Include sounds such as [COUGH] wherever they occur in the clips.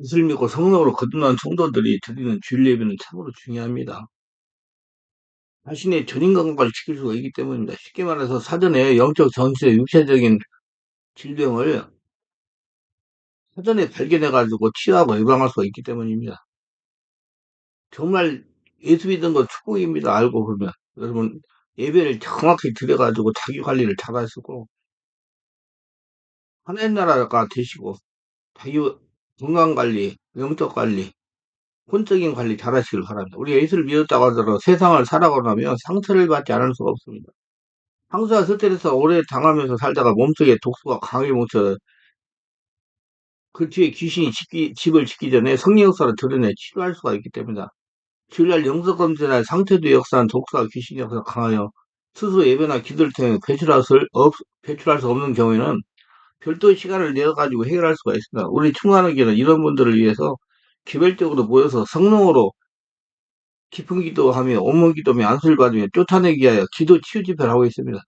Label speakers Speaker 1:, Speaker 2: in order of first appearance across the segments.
Speaker 1: 예수를 믿고 성령으로 거듭난 성도들이 드리는 주일 예배는 참으로 중요합니다. 자신의 전인 건강을 지킬 수가 있기 때문입니다. 쉽게 말해서 사전에 영적 전체 육체적인 질병을 사전에 발견해가지고 치유하고 예방할 수가 있기 때문입니다. 정말 예수 믿는 건 축복입니다. 알고 보면. 여러분, 예배를 정확히 드려가지고 자기 관리를 잘 하시고, 하나님 나라가 되시고, 자기 건강 관리, 영적 관리, 혼적인 관리 잘 하시길 바랍니다. 우리가 예수를 믿었다고 하더라도 세상을 살아가고 나면 상처를 받지 않을 수가 없습니다. 상처와 스트레스 오래 당하면서 살다가 몸속에 독소가 강하게 뭉쳐 그 뒤에 귀신이 집기, 집을 짓기 전에 성령 역사를 드러내 치료할 수가 있기 때문이다. 주일날 영적 검진할 상태도 역사한 독소와 귀신 역사가 강하여 스스로 예배나 기도를 통해 배출할 수, 없, 배출할 수 없는 경우에는 별도의 시간을 내어가지고 해결할 수가 있습니다. 우리 충만하게는 이런 분들을 위해서 개별적으로 모여서 성령으로 깊은 기도하며 온몸 기도며 안수를 받으며 쫓아내기 위하여 기도 치유 집회를 하고 있습니다.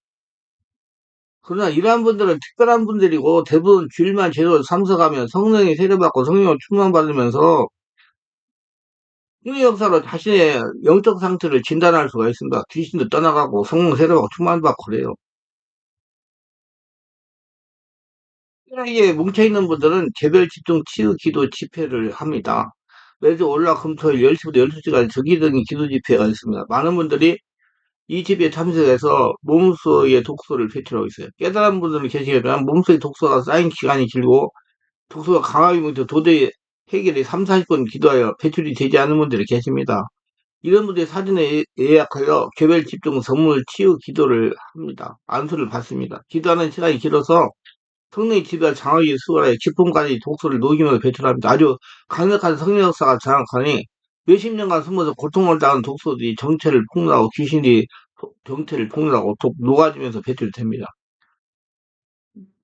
Speaker 1: 그러나 이러한 분들은 특별한 분들이고 대부분 주일만 제대로 참석하면 성령의 세례받고 성령을 충만받으면서 성령 역사로 자신의 영적 상태를 진단할 수가 있습니다. 귀신도 떠나가고 성령 세례받고 충만받고 그래요. 특별하게 뭉쳐있는 분들은 개별 집중 치유 기도 집회를 합니다. 매주 월화 금토일 10시부터 12시까지 저기등이 기도 집회가 있습니다. 많은 분들이 이 집회에 참석해서 몸속의 독소를 배출하고 있어요. 깨달은 분들은 계시겠지만 몸속에 독소가 쌓인 기간이 길고 독소가 강하게 뭉쳐 도저히 해결이 3, 40분 기도하여 배출이 되지 않은 분들이 계십니다. 이런 분들이 사진에 예약하여 개별 집중 선물 치유 기도를 합니다. 안수를 받습니다. 기도하는 시간이 길어서 성령의 지배가 장하게 수월하여 기쁨까지 독소를 녹이면서 배출합니다. 아주 강력한 성령 역사가 장악하니 몇십 년간 숨어서 고통을 당한 독소들이 정체를 폭로하고 귀신이 정체를 폭로하고 독, 녹아지면서 배출됩니다.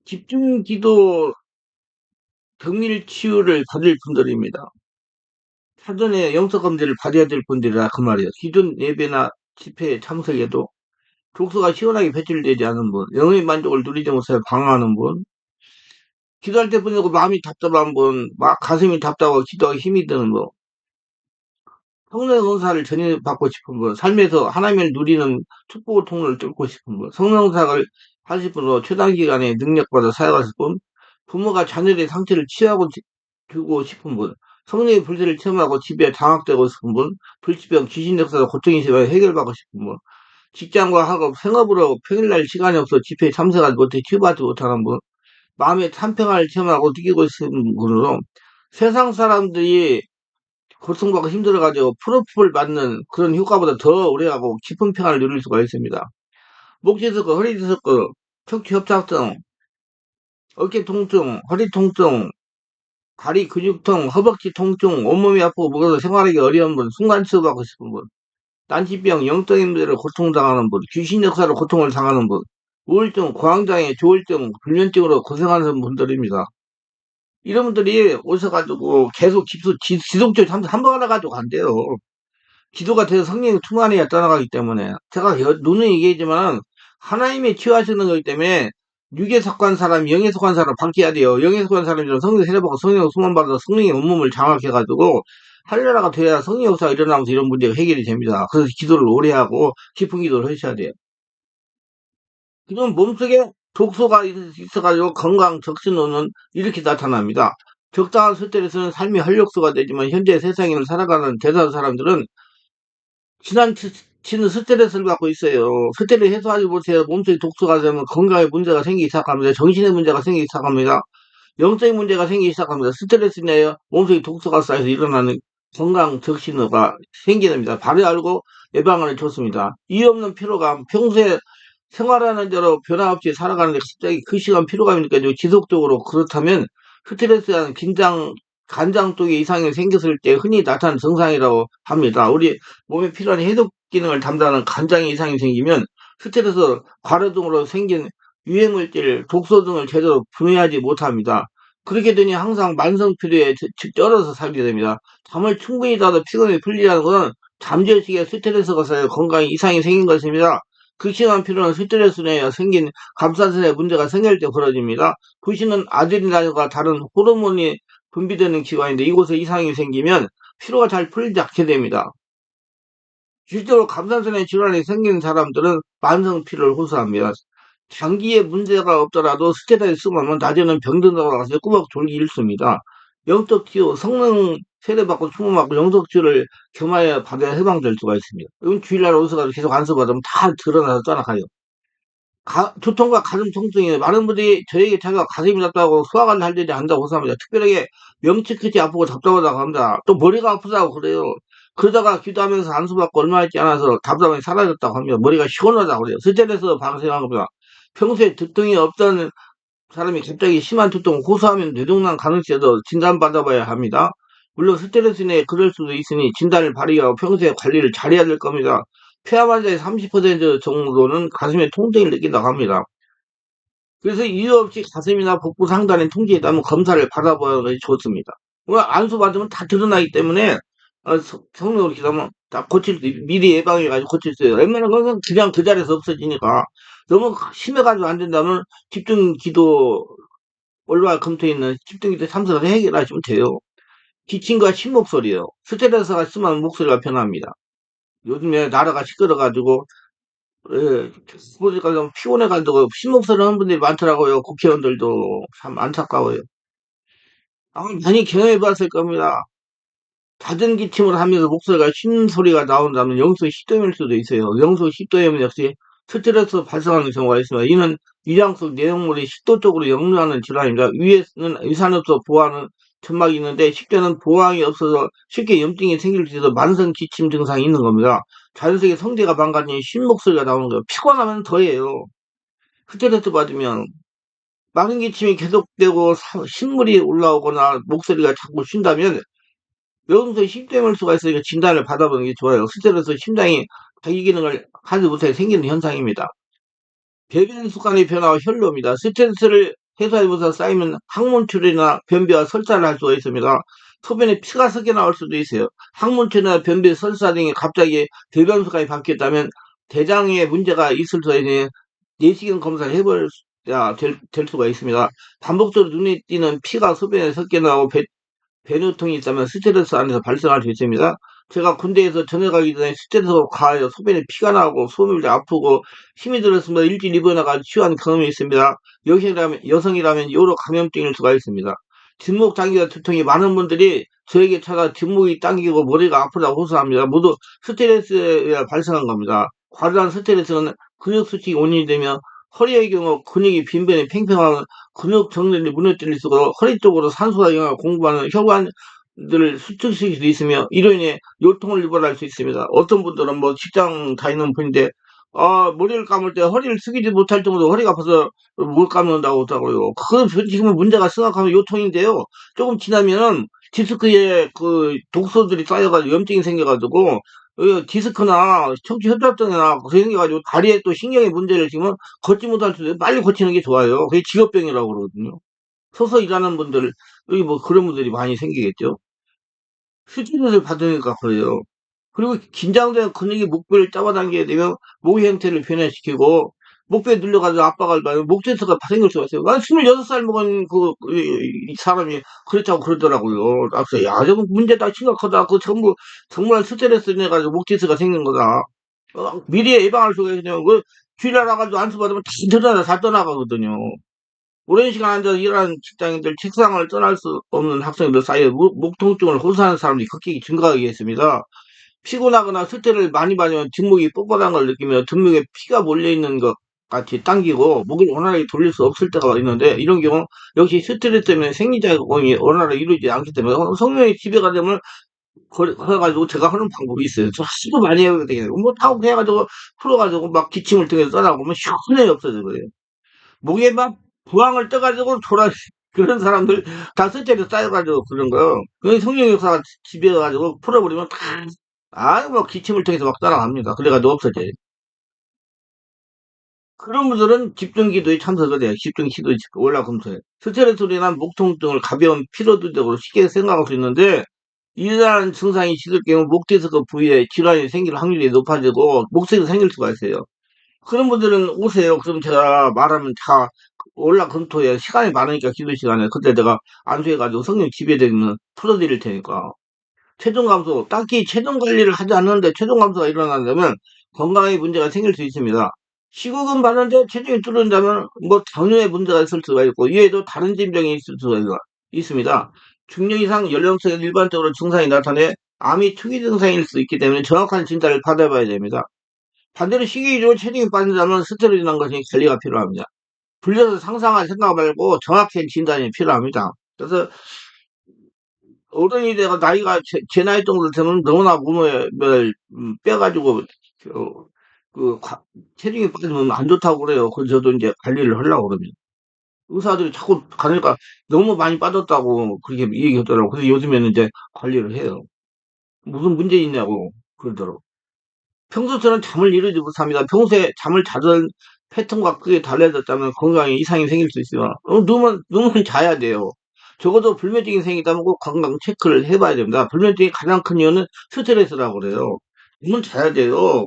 Speaker 1: 집중 기도 격리 치유를 받을 분들입니다. 사전에 영적 검진을 받아야 될 분들이라 그 말이에요. 기존 예배나 집회에 참석해도 독소가 시원하게 배출되지 않은 분, 영의 만족을 누리지 못해 방황하는 분, 기도할 때 뿐이고 마음이 답답한 분, 막 가슴이 답답하고 기도하기 힘이 드는 분, 성령 은사를 전해 받고 싶은 분, 삶에서 하나님을 누리는 축복의 통로를 뚫고 싶은 분, 성령 사를 하실 분으로 최단 기간에 능력받아 사역하실 분, 부모가 자녀의 상태를 치유하고 주고 싶은 분, 성령의 불세를 체험하고 집에 장악되고 싶은 분, 불치병, 귀신 역사로 고통이 심해 해결받고 싶은 분, 직장과 학업, 생업으로 평일날 시간이 없어 집회에 참석하지 못해 치유받지 못하는 분, 마음의 참평을 체험하고 느끼고 있는 분으로 세상 사람들이 고통받고 힘들어가지고 프로포를 받는 그런 효과보다 더 오래하고 깊은 평화를 누릴 수가 있습니다. 목지 섞고 허리 섞고 척추 협착증, 어깨 통증, 허리 통증, 다리 근육통, 허벅지 통증, 온몸이 아프고 무거워서 생활하기 어려운 분, 순간 치유받고 싶은 분, 난치병, 영적인 문제로 고통당하는 분, 귀신 역사로 고통을 당하는 분, 우울증, 고황장애, 조울증, 불면증으로 고생하는 분들입니다. 이런 분들이 오셔가지고 계속 기도, 지, 지속적으로 한번 하나 가지고 간대요. 기도가 돼서 성령이 충만해야 떠나가기 때문에. 제가 눈은 얘기했지만, 하나님의 치유하시는 거기 때문에, 육에 속한 사람, 영에 속한 사람 바뀌어야 돼요. 영에 속한 사람들은 성령 세례받고 성령 수만받아서 성령의 온몸을 장악해가지고, 할려라가 돼야 성령 역사가 일어나면서 이런 문제가 해결이 됩니다. 그래서 기도를 오래 하고, 깊은 기도를 하셔야 돼요. 그럼 몸속에 독소가 있어가지고 건강 적신호는 이렇게 나타납니다. 적당한 스트레스는 삶의 활력소가 되지만 현재 세상을 살아가는 대다수 사람들은 지난치는 스트레스를 갖고 있어요. 스트레스 해소하지 못해요. 몸속에 독소가 되면 건강에 문제가 생기기 시작합니다. 정신에 문제가 생기기 시작합니다. 영적인 문제가 생기기 시작합니다. 스트레스네요. 몸속에 독소가 쌓여서 일어나는 건강 적신호가 생기됩니다. 바로 알고 예방을 해줬습니다. 이유 없는 피로감, 평소에 생활하는 대로 변화없이 살아가는 데 갑자기 그 시간 피로감이 느껴지고 지속적으로 그렇다면 스트레스한 긴장, 간장 쪽에 이상이 생겼을 때 흔히 나타나는 증상이라고 합니다. 우리 몸에 필요한 해독 기능을 담당하는 간장에 이상이 생기면 스트레스, 과로 등으로 생긴 유해물질, 독소 등을 제대로 분해하지 못합니다. 그렇게 되니 항상 만성 피로에 쩔어서 살게 됩니다. 잠을 충분히 자도 피곤이 풀리라는 것은 잠재의식에 스트레스가 쌓여 건강에 이상이 생긴 것입니다. 극심한 피로는 스트레스 내에 생긴 감산선에 문제가 생길 때 벌어집니다. 부신은 아드레날린과 다른 호르몬이 분비되는 기관인데 이곳에 이상이 생기면 피로가 잘 풀리지 않게 됩니다. 실제로 감산선의 질환이 생기는 사람들은 만성 피로를 호소합니다. 장기에 문제가 없더라도 쓰면 낮에는 병든다고 나가서 꾸벅 졸기 일쑤입니다. 영적 치유, 성능 세례받고 충분받고 영적 치유를 겸하여 받아야 해방될 수가 있습니다. 이건 주일날 오셔가지고 계속 안수받으면 다 드러나서 떠나가요. 가- 두통과 가슴 통증이 많은 분들이 저에게 자기가 가슴이 답답하고 소화가 잘 되지 않는다고 호소합니다. 특별하게 명치 끝이 아프고 답답하다고 합니다. 또 머리가 아프다고 그래요. 그러다가 기도하면서 안수받고 얼마 있지 않아서 답답함이 사라졌다고 합니다. 머리가 시원하다고 그래요. 스트레스 방생한 겁니다. 평소에 두통이 없던 사람이 갑자기 심한 두통, 호소하면 뇌동난 가능성에도 진단받아봐야 합니다. 물론 스트레스 내에 그럴 수도 있으니 진단을 발휘하고 평소에 관리를 잘해야 될 겁니다. 폐암 환자의 30% 정도는 가슴에 통증을 느낀다고 합니다. 그래서 이유 없이 가슴이나 복부 상단에 통증이 있다면 검사를 것이 좋습니다. 뭐 안수 받으면 다 드러나기 때문에 어, 성- 성령으로 기도하면 다 고칠 수, 있- 미리 예방해가지고 고칠 수 있어요. 웬만한 건 그냥 그 자리에서 없어지니까 너무 심해가지고 안 된다면 집중 기도 월화 금토에 있는 집중 기도 참석을 해결하시면 돼요. 기침과 신목소리요. 스트레스가 심한 목소리가 변합니다. 요즘에 나라가 시끄러가지고 예, 보니까 좀 피곤해가지고 신목소리 하는 분들이 많더라고요. 국회의원들도 참 안타까워요. 아마 많이 경험해 봤을 겁니다. 잦은 기침을 하면서 목소리가 쉰 소리가 나온다면 영수 식도염일 수도 있어요. 영수 식도염은 역시 스트레스 발생하는 경우가 있습니다. 이는 위장 속 내용물이 식도 쪽으로 역류하는 질환입니다. 위에는 위산업소 보호하는 점막이 있는데 식도는 보호항이 없어서 쉽게 염증이 생길 수 있어서 만성 기침 증상이 있는 겁니다. 자연스럽게 성대가 망가지니 쉰 목소리가 나오는 거예요. 피곤하면 더해요. 스트레스 받으면 많은 기침이 계속되고 사- 신물이 올라오거나 목소리가 자꾸 쉰다면 명소에 식도염일 수가 있으니까 진단을 받아보는 게 좋아요. 스트레스 심장이 자기 기능을 하지 못해 생기는 현상입니다. 배변 습관의 변화와 혈로입니다. 스트레스를 해소하면서 쌓이면 항문출이나 변비와 설사를 할 수가 있습니다. 소변에 피가 섞여 나올 수도 있어요. 항문출이나 변비, 설사 등이 갑자기 배변 습관이 바뀌었다면 대장에 문제가 있을 수 있는 내시경 검사를 해봐야 될, 될 수가 있습니다. 반복적으로 눈에 띄는 피가 소변에 섞여 나오고 배, 배뇨통이 있다면 스트레스 안에서 발생할 수 있습니다. 제가 군대에서 전역하기 전에 스트레스가 과하여 소변에 피가 나고 소변이 아프고 힘이 들었으면 일주일 입원해가 치유한 경험이 있습니다. 여성이라면, 여성이라면 요로 감염증일 수가 있습니다. 뒷목 당기가 두통이 많은 분들이 저에게 찾아 뒷목이 당기고 머리가 아프다고 호소합니다. 모두 스트레스에 발생한 겁니다. 과도한 스트레스는 근육 수축이 원인이 되며 허리의 경우 근육이 빈변이 팽팽하고 근육 정렬이 무너뜨릴 수 있고 허리 쪽으로 산소가 영향을 공급하는 혈관 들을 수축시킬 수 있으며 이로 인해 요통을 유발할 수 있습니다. 어떤 분들은 뭐 직장 다니는 분인데 아, 머리를 감을 때 허리를 숙이지 못할 정도로 허리가 아파서 못 감는다고 하더라고요. 그 지금은 문제가 심각하면 요통인데요. 조금 지나면은 디스크에 그 독소들이 쌓여가지고 염증이 생겨가지고 어, 디스크나 척추 협착증이나 그게 생겨가지고 다리에 또 신경의 문제를 지금 걷지 못할 수도. 빨리 고치는 게 좋아요. 그게 직업병이라고 그러거든요. 서서 일하는 분들, 여기 뭐 그런 분들이 많이 생기겠죠. 스트레스를 받으니까 그래요. 그리고 긴장된 근육이 목뼈를 잡아당기게 되면 목 형태를 변화시키고 목뼈에 눌려가지고 압박을 받으면 목대서가 생길 수가 있어요. 한 26살 먹은 그, 사람이 그렇다고 그러더라고요. 그래서 야, 저거 문제다 심각하다. 그 전부 정말 스트레스 내가지고 목대서가 생긴 거다. 어, 미리에 예방할 수가 있거든요. 그 주일날 와가지고 안수 받으면 다 드러나 다 떠나가거든요. 오랜 시간 앉아서 일하는 직장인들 책상을 떠날 수 없는 학생들 사이에 목, 목 통증을 호소하는 사람들이 급격히 증가하게 했습니다. 피곤하거나 스트레스를 많이 받으면 뒷목이 뻣뻣한 걸 느끼며 등목에 피가 몰려있는 것 같이 당기고 목을 원활하게 돌릴 수 없을 때가 있는데 이런 경우 역시 스트레스 때문에 생리작용이 원활하게 이루어지지 않기 때문에 성령의 지배가 되면 그래가지고 제가 하는 방법이 있어요. 저 하도 많이 해야 되겠네요. 뭐 타고 해가지고 풀어가지고 막 기침을 통해서 떠나보면 시원하게 없어져 그래요. 목에 막 부항을 떠가지고 돌아 그런 사람들 다 스트레스 쌓여가지고 그런 거요. 그 성령 역사가 지배해가지고 풀어버리면 다 아유 뭐 기침을 통해서 막 따라갑니다. 그래가지고 없어져요. 그런 분들은 집중기도에 참석을 해요. 집중기도에 올라금토에. 스트레스로 인한 목통증을 가벼운 피로도적으로 쉽게 생각할 수 있는데 이러한 증상이 있을 경우 목디스크 부위에 질환이 생길 확률이 높아지고 목소리가 생길 수가 있어요. 그런 분들은 오세요. 그럼 제가 말하면 다 올라 금토에 시간이 많으니까 기도 시간에 그때 내가 안수해가지고 성령 지배되면 풀어드릴 테니까 체중 감소 딱히 체중 관리를 하지 않는데 체중 감소가 일어난다면 건강에 문제가 생길 수 있습니다. 시국은 많은데 체중이 줄어든다면 뭐 당뇨에 문제가 있을 수가 있고 이외에도 다른 질병이 있을 수가 있습니다. 중년 이상 연령층에 일반적으로 증상이 나타내 암이 초기 증상일 수 있기 때문에 정확한 진단을 받아봐야 됩니다. 반대로 식이적으로 체중이 빠진다면 스테로이드라는 것이 관리가 필요합니다. 불려서 상상할 생각 말고 정확한 진단이 필요합니다. 그래서 어른이 돼가 나이가 제, 제 나이 정도 되면 너무나 몸을 음, 빼가지고 그, 그 과, 체중이 빠지면 안 좋다고 그래요. 그래서 저도 이제 관리를 하려고 그럽니다. 의사들이 자꾸 가니까 너무 많이 빠졌다고 그렇게 얘기하더라고. 그래서 요즘에는 이제 관리를 해요. 무슨 문제 있냐고 그러더라고. 평소처럼 잠을 이루지 못합니다. 평소에 잠을 자던 패턴과 크게 달라졌다면 건강에 이상이 생길 수 있어요. 어, 누우면, 누우면 자야 돼요. 적어도 불면증이 생기다면 꼭 건강 체크를 해봐야 됩니다. 불면증의 가장 큰 이유는 스트레스라고 그래요. 누우면 자야 돼요.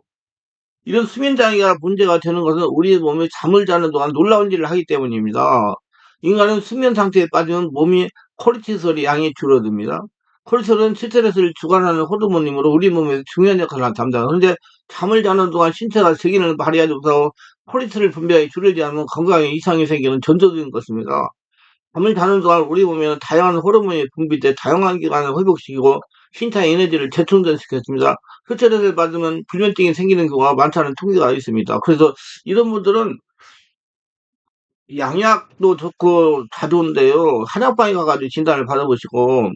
Speaker 1: 이런 수면 장애가 문제가 되는 것은 우리 몸이 잠을 자는 동안 놀라운 일을 하기 때문입니다. 인간은 수면 상태에 빠지면 몸이 코르티솔의 양이 줄어듭니다. 콜레스테롤은 스트레스를 주관하는 호르몬이므로 우리 몸에서 중요한 역할을. 그런데 잠을 자는 동안 신체가 세기능을 발휘하지 못하고 콜레스테롤 분비가 줄어들지 않으면 건강에 이상이 생기는 전조적인 것입니다. 잠을 자는 동안 우리 몸에는 다양한 호르몬이 분비돼 다양한 기관을 회복시키고 신체 에너지를 재충전시켰습니다. 스트레스를 받으면 불면증이 생기는 경우가 많다는 통계가 있습니다. 그래서 이런 분들은 양약도 좋고 다 좋은데요. 한약방에 가가지고 진단을 받아보시고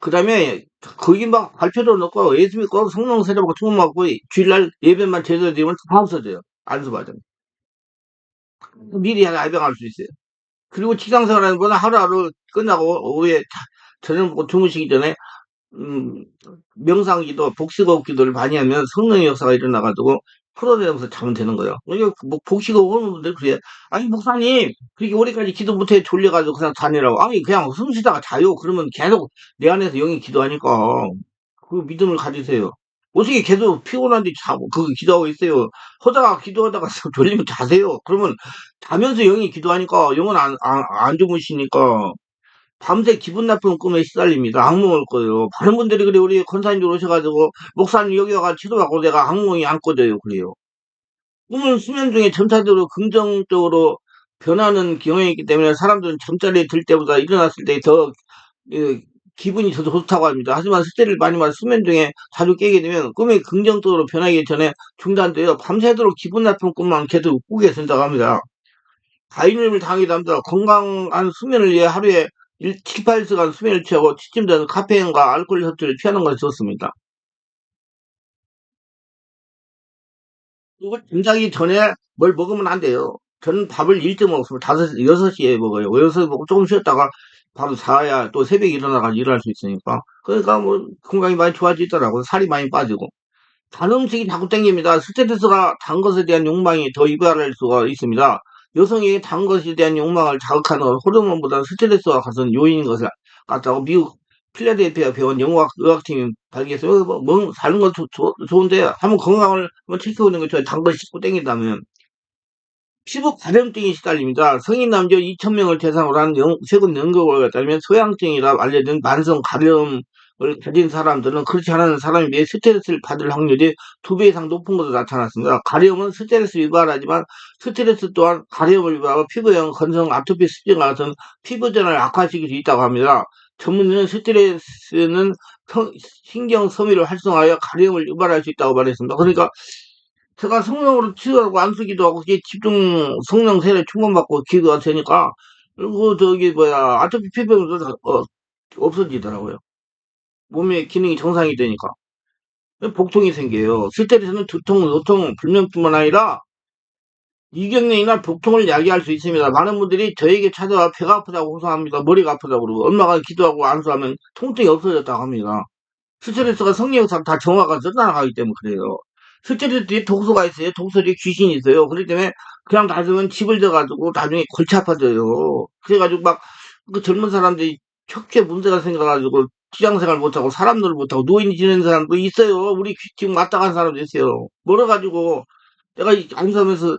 Speaker 1: 그 다음에 거기 막 발표도 넣고 예수 믿고 성령 세례받고 충만 받고 주일날 예배만 제대로 되면 다 없어져요. 안수 받으면. 미리 알병할 수 있어요. 그리고 직장생활하는 분은 하루하루 끝나고 오후에 저녁 먹고 주무시기 전에 음, 명상기도 복식호흡 기도를 많이 하면 성령의 역사가 일어나가지고 풀어내면서 자면 되는 거예요. 이게 뭐 복식호흡 하는 분들 그래. 아니 목사님 그렇게 오래까지 기도 못해 졸려가지고 그냥 자느라고. 아니 그냥 숨 쉬다가 자요. 그러면 계속 내 안에서 영이 기도하니까 그 믿음을 가지세요. 어떻게 계속 피곤한데 자고 그 기도하고 있어요. 하다가 기도하다가 [LAUGHS] 졸리면 자세요. 그러면 자면서 영이 기도하니까 영은 안, 안, 안 주무시니까 밤새 기분 나쁜 꿈에 시달립니다. 악몽 올 거예요. 많은 분들이 그래 우리 권사님들 오셔가지고 목사님 여기 와가 치료받고 내가 악몽이 안 꺼져요. 그래요. 꿈은 수면 중에 점차적으로 긍정적으로 변하는 경향이 있기 때문에 사람들은 잠자리에 들 때보다 일어났을 때더 예, 기분이 더 좋다고 합니다. 하지만 스트레스를 많이 받아 수면 중에 자주 깨게 되면 꿈이 긍정적으로 변하기 전에 중단돼요. 밤새도록 기분 나쁜 꿈만 계속 꾸게 된다고 합니다. 가인님을 당하기도 합니다. 건강한 수면을 위해 하루에 7, 8시간 수면을 취하고 취침 전 카페인과 알코올 섭취를 피하는 것이 좋습니다. 그리고 잠자기 전에 뭘 먹으면 안 돼요. 저는 밥을 일찍 먹습니다. 5시, 6시에 먹어요. 6시에 먹고 조금 쉬었다가 바로 자야 또 새벽에 일어나가지고 일할 수 있으니까. 그러니까 뭐 건강이 많이 좋아지더라고요. 살이 많이 빠지고. 단 음식이 자꾸 땡깁니다. 스트레스가 단 것에 대한 욕망이 더 유발할 수가 있습니다. 여성이 단 것에 대한 욕망을 자극하는 호르몬보다 스트레스와 같은 요인인 것을 같다고 미국 필라델피아 병원 영어학 의학팀이 발견했어요. 뭐, 뭐 사는 건 좋은데 한번 건강을 한번 체크해보는 게 좋아요. 단걸 씹고 땡긴다면. 피부 가려움증이 시달립니다. 성인 남자 2,000명을 대상으로 한 영, 최근 연구가 따르면 소양증이라 알려진 만성 가려움 을 가진 사람들은 그렇지 않은 사람이 매 스트레스를 받을 확률이 두 배 이상 높은 것으로 나타났습니다. 가려움은 스트레스 유발하지만 스트레스 또한 가려움을 유발하고 피부형 건성 아토피 수증 같은 피부 전환을 악화시킬 수 있다고 합니다. 전문의는 스트레스는 신경 섬유를 활성화하여 가려움을 유발할 수 있다고 말했습니다. 그러니까 제가 성령으로 치유하고 안쓰기도 하고 집중 성령 세례 충만받고 기도가 되니까 그리고 저기 뭐야 아토피 피부도 어, 없어지더라고요. 몸의 기능이 정상이 되니까 복통이 생겨요. 스트레스는 두통, 노통, 불면뿐만 아니라 이경련이나 복통을 야기할 수 있습니다. 많은 분들이 저에게 찾아와 배가 아프다고 호소합니다. 머리가 아프다고 그러고 엄마가 기도하고 안수하면 통증이 없어졌다고 합니다. 스트레스가 성령상 다 정화가 젖어나가기 때문에 그래요. 스트레스 뒤에 독소가 있어요. 독소 뒤에 귀신이 있어요. 그렇기 때문에 그냥 놔두면 집을 져가지고 나중에 골치 아파져요. 그래가지고 막 그 젊은 사람들이 척게 문제가 생겨가지고 직장생활 못하고 사람들 못하고 노인 지내는 사람도 있어요. 우리 지금 왔다 간 사람도 있어요. 멀어가지고 내가 안수하면서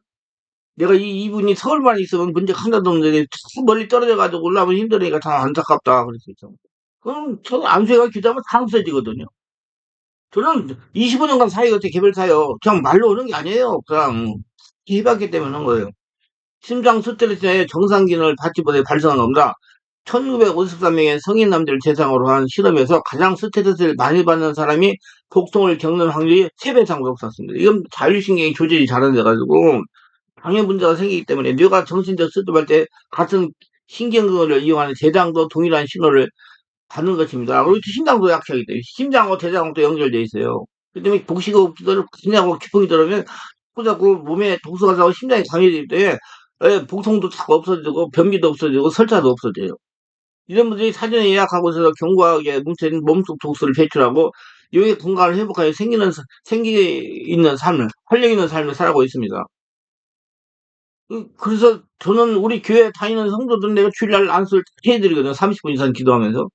Speaker 1: 내가 이, 이분이 서울만 있으면 문제가 하나도 없는데 저 멀리 떨어져가지고 올라오면 힘드니까 참 안타깝다 그랬었죠. 그럼 저는 안수해가 기도하면 다 없어지거든요. 저는 25년간 사회가 어떻게 개별사요. 그냥 말로 오는 게 아니에요. 그냥 해봤기 때문에 한 거예요. 심장 스트레스에 정상 기능을 받지 못해 발생한 겁니다. 1953명의 성인 남자를 대상으로 한 실험에서 가장 스트레스를 많이 받는 사람이 복통을 겪는 확률이 3배 이상 높았습니다. 이건 자율신경이 조절이 잘 안 돼가지고 방해 문제가 생기기 때문에 뇌가 정신적 수습할 때 같은 신경근을 이용하는 대장도 동일한 신호를 받는 것입니다. 그리고 또 심장도 약하기 때문에 심장하고 대장하고 또 연결되어 있어요. 그 때문에 복식호흡 기도를 그냐고 기풍이 들으면 자꾸 몸에 독소가 나고 심장이 강해지기 때문에 예, 복통도 자꾸 없어지고 변비도 없어지고 설사도 없어져요. 이런 분들이 사전에 예약하고 있어서 견고하게 뭉쳐있는 몸속 독소를 배출하고 용의 건강을 회복하여 생기는 생기 있는 삶을 활력 있는 삶을 살아가고 있습니다. 그- 그래서 저는 우리 교회 다니는 성도들은 내가 주일날 안수를 해드리거든요. 30분 이상 기도하면서.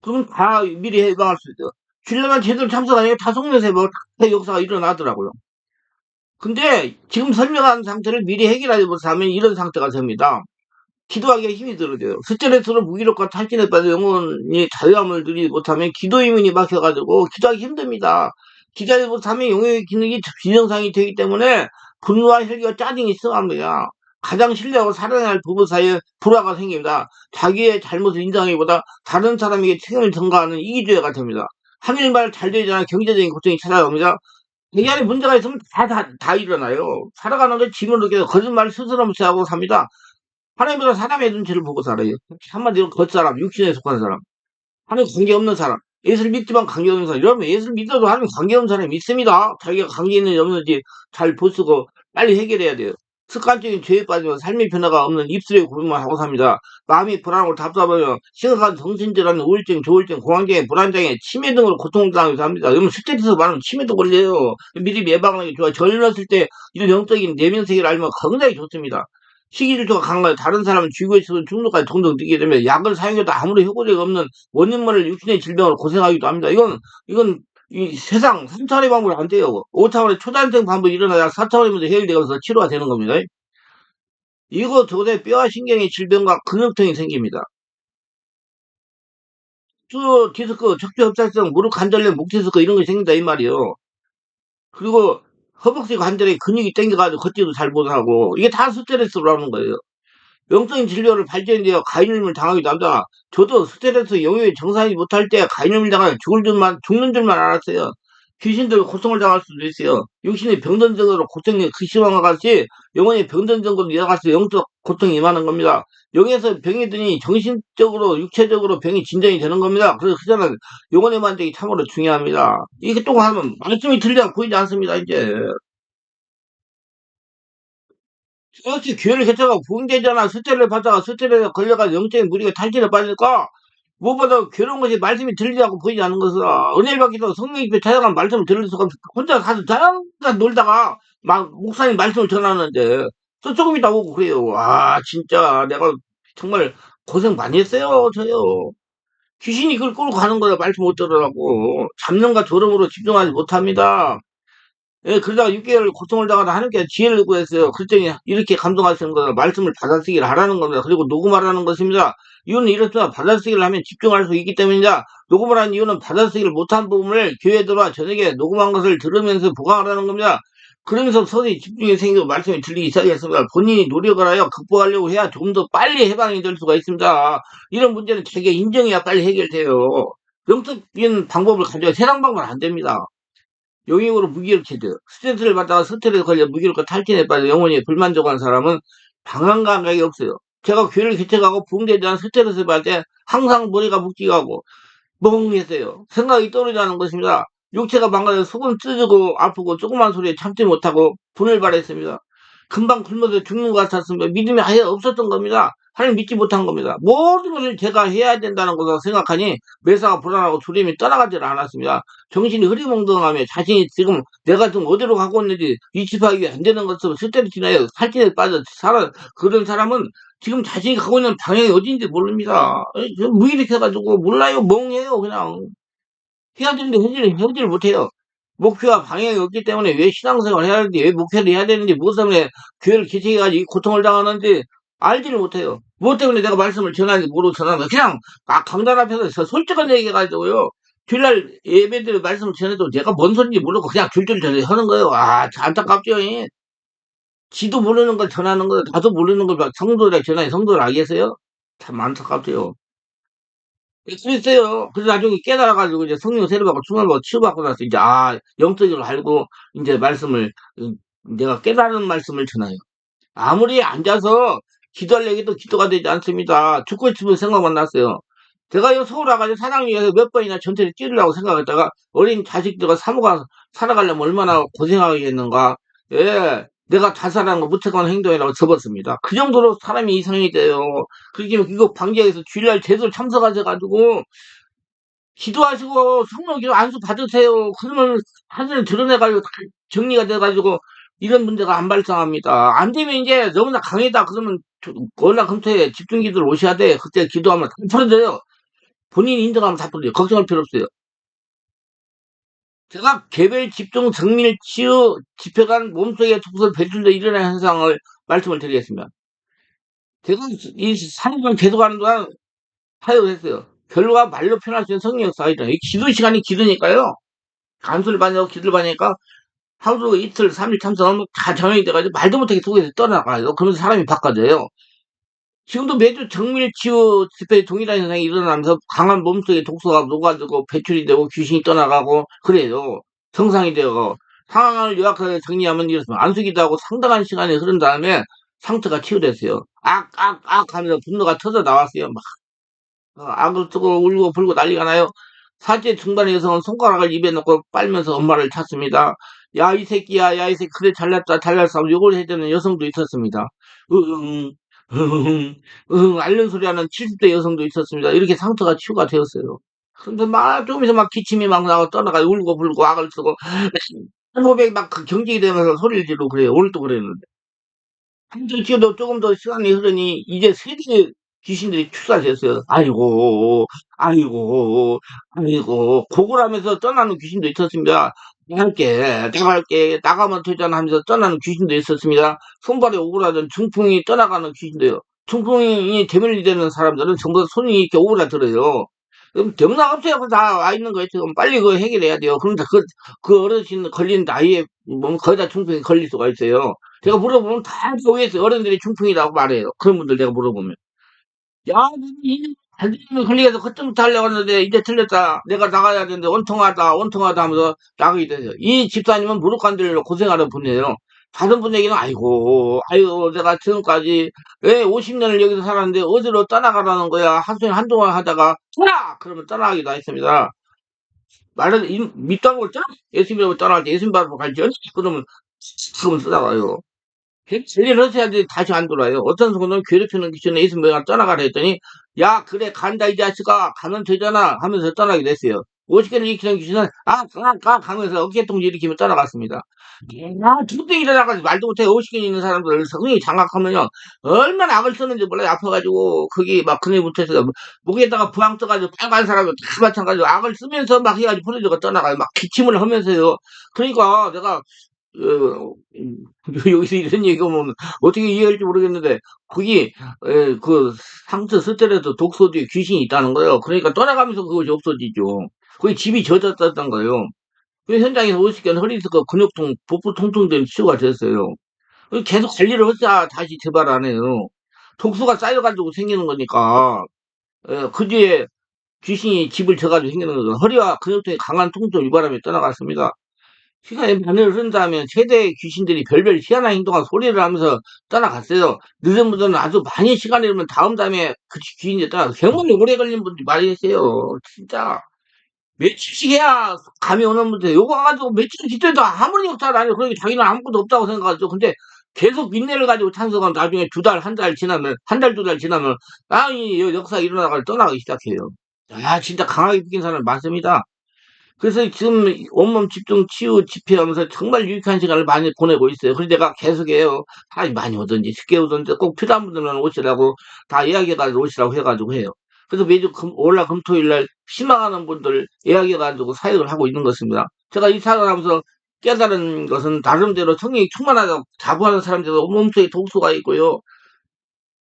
Speaker 1: 그러면 다 미리 해방할 수 있어요. 주일날만 제대로 참석 안 해요. 다 속내서 해방, 다 역사가 일어나더라고요. 근데 지금 설명한 상태를 미리 해결하지 못하면 이런 상태가 됩니다. 기도하기가 힘이 들어져요. 스트레스로 무기력과 탈진에 빠져 영혼이 자유함을 누리지 못하면 기도 이문이 막혀가지고 기도하기 힘듭니다. 기도하지 못하면 영혼의 기능이 비정상이 되기 때문에 분노와 혈기와 짜증이 심합니다. 가장 신뢰하고 사랑해야 할 부부 사이에 불화가 생깁니다. 자기의 잘못을 인정하기보다 다른 사람에게 책임을 전가하는 이기주의가 됩니다. 하늘말 잘 되지 않아 경제적인 고통이 찾아옵니다. 이 안에 문제가 있으면 다, 다, 다 일어나요. 살아가는데 짐을 느껴서 거짓말 스스로 무시하고 삽니다. 하나님보다 사람의 눈치를 보고 살아요. 한마디로 겉사람, 육신에 속한 사람. 하나님 관계없는 사람. 예수를 믿지만 관계없는 사람. 여러분, 예수를 믿어도 하나님 관계없는 사람이 있습니다. 자기가 관계 있는지 없는지 잘 보쓰고 빨리 해결해야 돼요. 습관적인 죄에 빠지면 삶의 변화가 없는 입술의 고백만 하고 삽니다. 마음이 불안하고 답답하며 심각한 정신질환, 우울증, 조울증, 공황장애, 불안장애, 치매 등으로 고통을 당하면서 합니다. 그러면 스트레스 많으면 치매도 걸려요. 미리 예방하는 게 좋아요. 젊었을 때 이런 영적인 내면 세계를 알면 굉장히 좋습니다. 식이질투가 강하여 다른 사람을 쥐고 있어서 중독까지 동동 뛰게 되면 약을 사용해도 아무런 효과가 없는 원인만을 육신의 질병으로 고생하기도 합니다. 이건 이건 이 세상 3차원의 방법이 안 돼요. 5차원의 초단생 방법이 일어나야 4차원이면서 해결되면서 치료가 되는 겁니다. 이거 저에 뼈와 신경의 질병과 근육통이 생깁니다. 수 디스크, 척추 협착성, 무릎 관절염, 목 디스크 이런 거 생긴다 이 말이요. 그리고 허벅지 관절에 근육이 땡겨가지고 걷지도 잘 못하고 이게 다 스트레스로 하는 거예요. 영적인 진료를 발전되어 가인임을 당하기도 합니다. 저도 스트레스 영역이 정상이 못할 때 가인임을 당하면 죽을 줄만 죽는 줄만 알았어요. 귀신들 고통을 당할 수도 있어요. 육신의 병든 정도로 고통이 극심한 것 같이 영혼의 병든 정도로 이어가서 영적 고통이 임하는 겁니다. 영에서 병이 드니 정신적으로 육체적으로 병이 진정이 되는 겁니다. 그래서 그자는 영혼의 만족이 참으로 중요합니다. 이게 또 하면 말씀이 들려 보이지 않습니다. 이제 그렇지 교회를 개척하고 부흥되잖아 스트레스를 받다가 스트레스에 걸려가 영적인 무리가 탈진에 빠질까? 무엇보다 괴로운 것이 말씀이 들리지 않고 보이지 않는 것은 은혜를 받기도 성령 입에 찾아간 말씀을 들을 수가 없어 혼자 가서 잠깐 놀다가 막 목사님 말씀을 전하는데 또 조금 있다 오고 그래요. 아 진짜 내가 정말 고생 많이 했어요 저요. 귀신이 그걸 끌고 가는 거야 말씀 못 들으라고. 잡념과 조름으로 집중하지 못합니다 예, 그러다가 6개월 고통을 당하다 하나님께 지혜를 구했어요. 그랬더니 이렇게 감동하시는 거예요. 말씀을 받아쓰기를 하라는 겁니다. 그리고 녹음하라는 것입니다. 이유는 이렇습니다. 받아쓰기를 하면 집중할 수 있기 때문입니다. 녹음을 한 이유는 받아쓰기를 못한 부분을 교회에 들어와 저녁에 녹음한 것을 들으면서 보강하라는 겁니다. 그러면서 서서히 집중이 생기고 말씀이 들리기 시작했습니다. 본인이 노력을 하여 극복하려고 해야 좀 더 빨리 해방이 될 수가 있습니다. 이런 문제는 자기가 인정해야 빨리 해결돼요. 영적인 방법을 가져야 세상 방법은 안 됩니다. 용익으로 무기력해져요. 스트레스를 받다가 스트레스 걸려 무기력과 탈진에 빠져 영혼이 불만족한 사람은 방황 감각이 없어요. 제가 교회를 개척하고 붕대에 대한 스트레스를 받을 때 항상 머리가 묵직하고 멍했어요. 생각이 떠오르자는 것입니다. 육체가 망가져 속은 찢어지고 아프고 조그만 소리에 참지 못하고 분을 발했습니다. 금방 굶어서 죽는 것 같았습니다. 믿음이 아예 없었던 겁니다. 하나님 믿지 못한 겁니다. 모든 것을 제가 해야 된다는 것을 생각하니 매사가 불안하고 두려움이 떠나가지 않았습니다. 정신이 흐리멍덩하며 자신이 지금 내가 지금 어디로 가고 있는지 위치파악이 안 되는 것으로 스트레스나요 살찐에 빠져 살아 그런 사람은 지금 자신이 가고 있는 방향이 어딘지 모릅니다. 무일익해가지고 몰라요 멍해요 그냥 해야 되는데 해지를 해지를 못해요. 목표와 방향이 없기 때문에 왜 신앙생활을 해야 하는지, 왜 목회를 해야 되는지, 무엇 때문에 교회를 개척해가지고 이 고통을 당하는지 알지를 못해요. 무엇 때문에 내가 말씀을 전하는지 모르고 전하는 거야. 그냥 아, 강단 앞에서 저 솔직한 얘기 해가지고요. 주일날 예배드려 말씀을 전해도 내가 뭔 소리인지 모르고 그냥 줄줄 전해 하는 거예요. 아, 참 안타깝죠. 이. 지도 모르는 걸 전하는 거예요. 나도 모르는 걸막 성도들에게 전하니 성도들 알겠어요? 참 안타깝대요. 그랬어요. 그래서 나중에 깨달아가지고 이제 성령 세례받고 충만받고 치유받고 나서 이제 아 영적으로 알고 이제 말씀을 음, 내가 깨달은 말씀을 전해요. 아무리 앉아서 기도하려고 도 기도가 되지 않습니다. 죽고 싶은 생각만 났어요. 제가 이 서울 와가지고 사장님에서 몇 번이나 전체를 찌르려고 생각했다가 어린 자식들과 사모가 살아가려면 얼마나 고생하겠는가. 예. 내가 자살하는 거 무책임한 행동이라고 접었습니다. 그 정도로 사람이 이상이 돼요. 그렇게 이거 방지하기 위해서 주일날 제대로 참석하셔가지고 기도하시고 성령 기도 안수 받으세요. 그러면 하늘을 드러내가지고 다 정리가 돼가지고 이런 문제가 안 발생합니다. 안 되면 이제 너무나 강하다 그러면 월화 금토에 집중기도를 오셔야 돼. 그때 기도하면 다 풀어져요. 본인이 인정하면 다 풀어져요. 걱정할 필요 없어요. 제가 개별 집중 정밀 치유 집회간 몸속의 독소를 배출돼 일어나는 현상을 말씀을 드리겠습니다. 제가 이 3년 계속하는 동안 사역을 했어요. 결과 말로 표현할 수 있는 성령 있잖아요. 기도 시간이 기도니까요. 간수를 받냐고 기도를 받으니까 하루 이틀, 3일 참석하면 다 정형이 돼가지고 말도 못하게 속에서 떠나가요. 그러면서 사람이 바꿔져요. 지금도 매주 정밀치유 집회 동일한 현상이 일어나면서 강한 몸속에 독소가 녹아들고 배출이 되고 귀신이 떠나가고 그래요. 정상이 되고 상황을 요약하게 정리하면 이렇습니다. 안수기도 하고 상당한 시간이 흐른 다음에 상처가 치유됐어요. 악, 악, 악 하면서 분노가 터져 나왔어요. 막 어, 악을 쓰고 울고 불고 난리가 나요. 사제 중반의 여성은 손가락을 입에 넣고 빨면서 엄마를 찾습니다. 야, 이 새끼야, 야, 이 새끼, 그래, 잘났다, 잘났어. 욕을 해주는 여성도 있었습니다. 응, 응, 응, 앓는 소리 하는 70대 여성도 있었습니다. 이렇게 상처가 치유가 되었어요. 근데 막, 조금해서 막 기침이 막 나고 떠나가 울고 불고 악을 쓰고, 한호백 막그 경직이 되면서 소리를 지르고 그래요. 오늘도 그랬는데. 한줄 치유도 조금 더 시간이 흐르니, 이제 세대 귀신들이 출사됐어요. 아이고, 아이고, 아이고, 고골하면서 떠나는 귀신도 있었습니다. 나갈게, 나갈게, 나가면 되잖아 하면서 떠나는 귀신도 있었습니다. 손발에 오그라든 중풍이 떠나가는 귀신도요. 중풍이 대면이 되는 사람들은 전부 다 손이 이렇게 오그라들어요. 그럼 병나 없어요. 다와 있는 거예요. 지금 빨리 그거 해결해야 돼요. 그런데 그, 그 어르신 걸린 나이에 뭐 거의 다 중풍이 걸릴 수가 있어요. 제가 물어보면 다 교회에서 어른들이 중풍이라고 말해요. 그런 분들 내가 물어보면. 야, 이 달리면 걸리겠어. 그때부터 하려고 했는데, 이제 틀렸다. 내가 나가야 되는데, 원통하다, 원통하다 하면서 나가게 되죠. 이 집사님은 무릎 관절로 고생하는 분이에요. 다른 분 얘기는, 아이고, 아이고, 내가 지금까지 왜 50년을 여기서 살았는데, 어디로 떠나가라는 거야. 한순 한동안 하다가, 떠나! 그러면 떠나기도 했습니다. 말은, 이- 믿다고 그랬죠? 예수 믿고 떠나갈 때 예수 믿고 갈죠? 그러면, 그러면 떠나가요. 하셔야지 다시 안 돌아요. 어떤 순간은 괴롭히는 기준에 믿고 떠나가라 했더니, 야, 그래, 간다, 이 자식아. 가면 되잖아. 하면서 떠나게 됐어요. 50개를 일으키는 귀신은, 아, 가, 가, 가면서 어깨통지 일으키며 떠나갔습니다. 야, 죽도 일어나가지고 말도 못해. 50개 있는 사람들 성이 장악하면요. 얼마나 악을 쓰는지 몰라요. 아파가지고, 거기 막 그네 못해서 목에다가 부항 떠가지고 빨간 사람들 다 마찬가지로 악을 쓰면서 막 해가지고 보내주고 떠나가요. 막 기침을 하면서요. 그러니까 내가, 어, 음, [LAUGHS] 여기서 이런 얘기 하면 어떻게 이해할지 모르겠는데, 거기, 에, 그, 상처 스텔에서 독소 뒤에 귀신이 있다는 거예요. 그러니까 떠나가면서 그것이 없어지죠. 거기 집이 젖었다는 거예요. 그 현장에서 50개는 허리에서 근육통, 복부 통증 등 치유가 됐어요. 그 계속 관리를 하자 다시 재발 안 해요. 독소가 쌓여가지고 생기는 거니까, 에, 그 뒤에 귀신이 집을 져가지고 생기는 거죠. 허리와 근육통에 강한 통증을 유발하며 떠나갔습니다. 시간이 반을 흐른 다음에 세대의 귀신들이 별별 희한한 행동과 소리를 하면서 떠나갔어요. 늦은 분들은 아주 많이 시간이 흐르면 다음 다음에 그 귀신이 떠나 정말 오래 걸린 분들이 많이 계세요. 진짜. 며칠씩 해야 감이 오는 분들 요거 가지고 며칠 지켜도 아무리 역사를 안 해요. 그러니까 자기는 아무것도 없다고 생각하죠. 근데 계속 민내를 가지고 찬성하면 나중에 두 달, 한 달 지나면, 한 달, 두 달 지나면, 아, 이 역사 일어나가 떠나기 시작해요. 아, 진짜 강하게 느낀 사람 많습니다. 그래서 지금 온몸 집중 치유 집회하면서 정말 유익한 시간을 많이 보내고 있어요. 그래서 내가 계속해요. 사람이 많이 오든지 쉽게 오든지 꼭 필요한 분들만 오시라고 다 이야기해가지고 오시라고 해가지고 해요. 그래서 매주 금, 월화 금토일 날 희망하는 분들 예약해가지고 사역을 하고 있는 것입니다. 제가 이 사역을 하면서 깨달은 것은 나름대로 성령이 충만하다고 자부하는 사람들도 몸속에 독소가 있고요.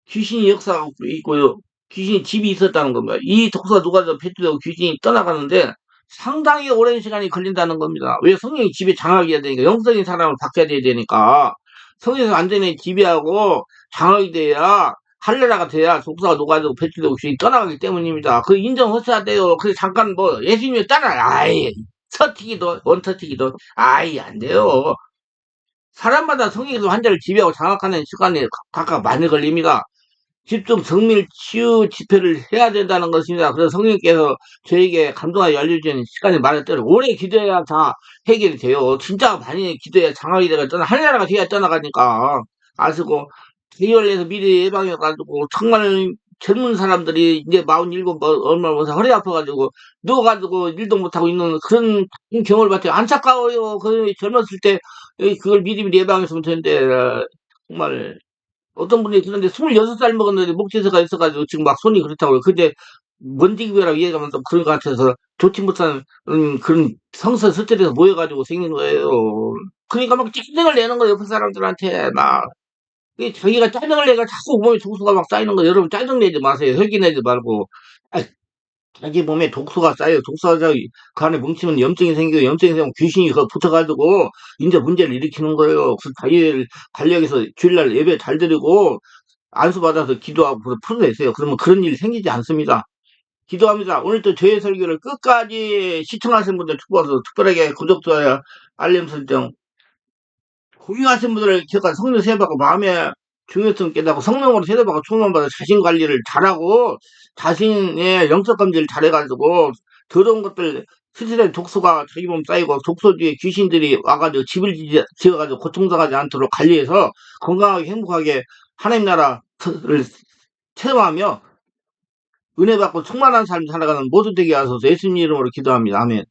Speaker 1: 귀신이 역사하고 있고요. 귀신이 집이 있었다는 겁니다. 이 독소가 누가 더 배출되고 귀신이 떠나가는데 상당히 오랜 시간이 걸린다는 겁니다. 왜 성령이 집에 장악이 해야 되니까 영성인 사람을 바뀌어야 되니까 성에서 완전히 지배하고 장악이 돼야 할례라가 돼야 독소가 녹아지고 배출되고 귀신이 떠나가기 때문입니다. 그 인정하셔야 돼요. 그래서 잠깐 뭐 예수님이 따라 아이 서튀기도 원터튀기도 아이 안 돼요. 사람마다 성령에서 환자를 지배하고 장악하는 시간이 각각 많이 걸립니다. 집중 정밀 치유 집회를 해야 된다는 것입니다. 그래서 성령께서 저에게 감동하여 알려주는 시간이 때는 오래 기도해야 다 해결이 돼요. 진짜 많이 기도해야 장악이 떠나 하늘나라가 돼야 떠나가니까 아시고 대열에서 미리 예방해가지고 정말 젊은 사람들이 이제 47, 뭐 얼마 못서 허리 아파가지고 누워가지고 일도 못하고 있는 그런 경험을 봤더니 안타까워요. 그 젊었을 때 그걸 미리미리 예방했으면 되는데 정말 어떤 분이 그런데 26살 먹었는데 목재서가 있어가지고 지금 막 손이 그렇다고요. 근데 먼지기별하고 이해가면 좀 그런 것 같아서 좋지 못한 음, 그런 성서 스트레스 모여가지고 생긴 거예요. 그러니까 막 짜증을 내는 거예요. 옆에 사람들한테 막. 자기가 짜증을 내가 자꾸 몸에 독소가 막 쌓이는 거 여러분 짜증 내지 마세요. 혈기 내지 말고. 아, 자기 몸에 독소가 쌓여요. 독소가 그 안에 뭉치면 염증이 생기고 염증이 생기면 귀신이 그 붙어가지고 이제 문제를 일으키는 거예요. 그래서 자기를 관리하기위해서 주일날 예배 잘 드리고 안수받아서 기도하고 그래서 풀어내세요. 그러면 그런 일이 생기지 않습니다. 기도합니다. 오늘도 저의 설교를 끝까지 시청하신 분들 축복해서 특별하게 구독, 좋아요, 알림 설정, 공유하신 분들을 제가 성령 세례받고 마음의 중요성 깨닫고 성령으로 세례받고 충만받아 자신 관리를 잘하고 자신의 영적 감지를 잘해가지고 더러운 것들 스스로의 독소가 자기 몸 쌓이고 독소 뒤에 귀신들이 와가지고 집을 지- 지어가지고 고통당하지 않도록 관리해서 건강하게 행복하게 하나님 나라를 체험하며 은혜 받고 충만한 삶 살아가는 모두 되게 하소서 예수님 이름으로 기도합니다. 아멘.